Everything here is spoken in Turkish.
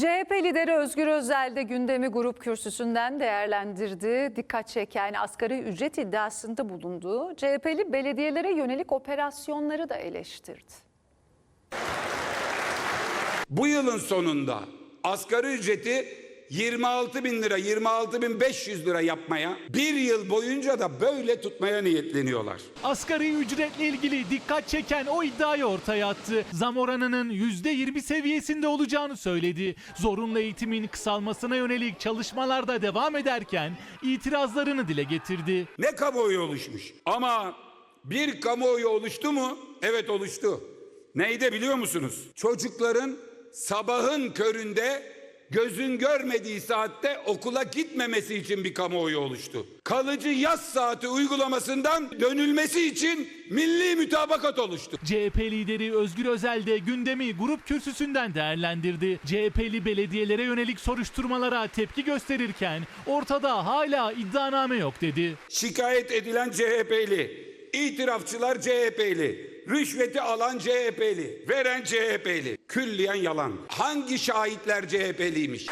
CHP lideri Özgür Özel de gündemi grup kürsüsünden değerlendirdi. Dikkat çeken asgari ücret iddiasında bulunduğu CHP'li belediyelere yönelik operasyonları da eleştirdi. Bu yılın sonunda asgari ücreti 26 bin lira, 26 bin 500 lira yapmaya, bir yıl boyunca da böyle tutmaya niyetleniyorlar. Asgari ücretle ilgili dikkat çeken o iddiayı ortaya attı. Zam oranının %20 seviyesinde olacağını söyledi. Zorunlu eğitimin kısalmasına yönelik çalışmalar da devam ederken itirazlarını dile getirdi. Ne kamuoyu oluşmuş? Ama bir kamuoyu oluştu mu? Evet oluştu. Neyde biliyor musunuz? Çocukların sabahın köründe gözün görmediği saatte okula gitmemesi için bir kamuoyu oluştu. Kalıcı yaz saati uygulamasından dönülmesi için milli mütabakat oluştu. CHP lideri Özgür Özel de gündemi grup kürsüsünden değerlendirdi. CHP'li belediyelere yönelik soruşturmalara tepki gösterirken ortada hala iddianame yok dedi. Şikayet edilen CHP'li, itirafçılar CHP'li, rüşveti alan CHP'li, veren CHP'li. Külliyen yalan. Hangi şahitler CHP'liymiş?